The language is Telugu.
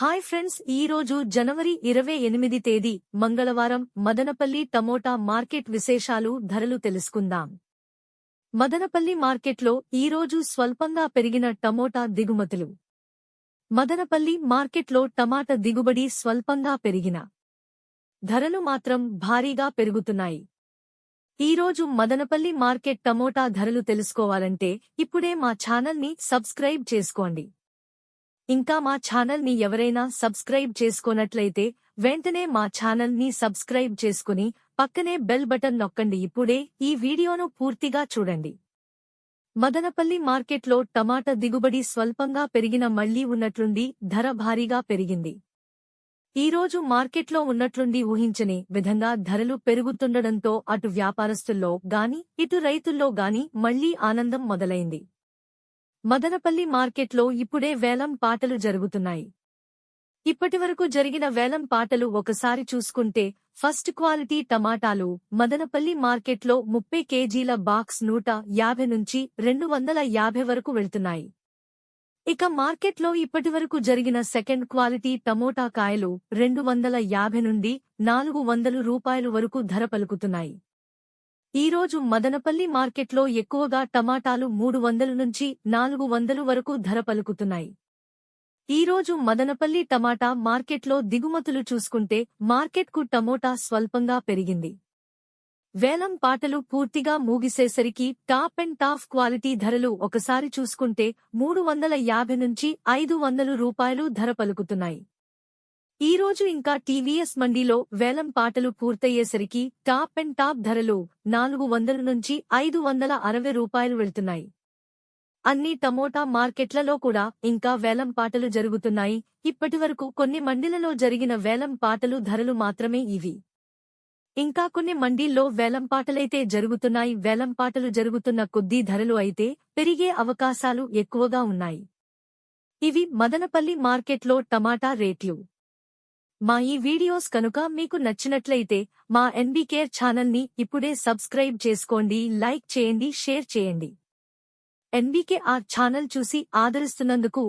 హాయ్ ఫ్రెండ్స్ ఈ రోజు జనవరి ఇరవై ఎనిమిది తేదీ మంగళవారం మదనపల్లి టమోటా మార్కెట్ విశేషాలు ధరలు తెలుసుకుందాం. మదనపల్లి మార్కెట్లో ఈ రోజు స్వల్పంగా పెరిగిన టమోటా దిగుమతులు. మదనపల్లి మార్కెట్లో టమాటా దిగుబడి స్వల్పంగా పెరిగిన. ధరలు మాత్రం భారీగా పెరుగుతున్నాయి. ఈ రోజు మదనపల్లి మార్కెట్ టమోటా ధరలు తెలుసుకోవాలంటే ఇప్పుడే మా ఛానల్ని సబ్స్క్రైబ్ చేసుకోండి. ఇంకా మా ఛానల్ని ఎవరైనా సబ్స్క్రైబ్ చేసుకోనట్లయితే వెంటనే మా ఛానల్ని సబ్స్క్రైబ్ చేసుకుని పక్కనే బెల్ బటన్ నొక్కండి. ఇప్పుడే ఈ వీడియోను పూర్తిగా చూడండి. మదనపల్లి మార్కెట్లో టమాటా దిగుబడి స్వల్పంగా పెరిగిన మళ్ళీ ఉన్నట్లుండి ధర భారీగా పెరిగింది. ఈ రోజు మార్కెట్లో ఉన్నట్లుండి ఊహించని విధంగా ధరలు పెరుగుతుండడంతో అటు వ్యాపారస్తుల్లో గాని ఇటు రైతుల్లో గాని మళ్ళీ ఆనందం మొదలైంది. మదనపల్లి మార్కెట్లో ఇప్పుడే వేలం పాటలు జరుగుతున్నాయి. ఇప్పటివరకు జరిగిన వేలం పాటలు ఒకసారి చూసుకుంటే ఫస్ట్ క్వాలిటీ టమాటాలు మదనపల్లి మార్కెట్లో ముప్పై కేజీల బాక్స్ నూట యాభై నుంచి రెండు వందల యాభై వరకు వెళ్తున్నాయి. ఇక మార్కెట్లో ఇప్పటివరకు జరిగిన సెకండ్ క్వాలిటీ టమోటా కాయలు రెండు వందల యాభై నుండి నాలుగు వందలు రూపాయలు వరకు ధర పలుకుతున్నాయి. ఈ రోజు మదనపల్లి మార్కెట్లో ఎక్కువగా టమాటాలు మూడు వందల నుంచి నాలుగు వందలు వరకు ధర పలుకుతున్నాయి. ఈ రోజు మదనపల్లి టమాటా మార్కెట్లో దిగుమతులు చూసుకుంటే మార్కెట్కు టమోటా స్వల్పంగా పెరిగింది. వేలం పాటలు పూర్తిగా మూగిసేసరికి టాప్ అండ్ టాఫ్ క్వాలిటీ ధరలు ఒకసారి చూసుకుంటే మూడు వందల యాభై నుంచి ఐదు వందలు రూపాయలు ధర పలుకుతున్నాయి. ఈ రోజు ఇంకా టీవీఎస్ మండీలో వేలం పాటలు పూర్తయ్యేసరికి టాప్ అండ్ టాప్ ధరలు నాలుగు వందల నుంచి ఐదు వందల అరవై రూపాయలు వెళ్తున్నాయి. అన్ని టమోటా మార్కెట్లలో కూడా ఇంకా వేలం పాటలు జరుగుతున్నాయి. ఇప్పటివరకు కొన్ని మండీలలో జరిగిన వేలం పాటలు ధరలు మాత్రమే ఇవి. ఇంకా కొన్ని మండీల్లో వేలంపాటలైతే జరుగుతున్నాయి. వేలంపాటలు జరుగుతున్న కొద్దీ ధరలు అయితే పెరిగే అవకాశాలు ఎక్కువగా ఉన్నాయి. ఇవి మదనపల్లి మార్కెట్లో టమాటా రేట్లు. మా ఈ వీడియోస్ కనుక మీకు నచ్చినట్లయితే మా ఎన్బీ కేర్ ఛానల్ని ఇప్పుడే సబ్స్క్రైబ్ చేసుకోండి లైక్ చేయండి షేర్ చేయండి. ఎన్బీకే ఆర్ ఛానల్ చూసి ఆదరిస్తున్నందుకు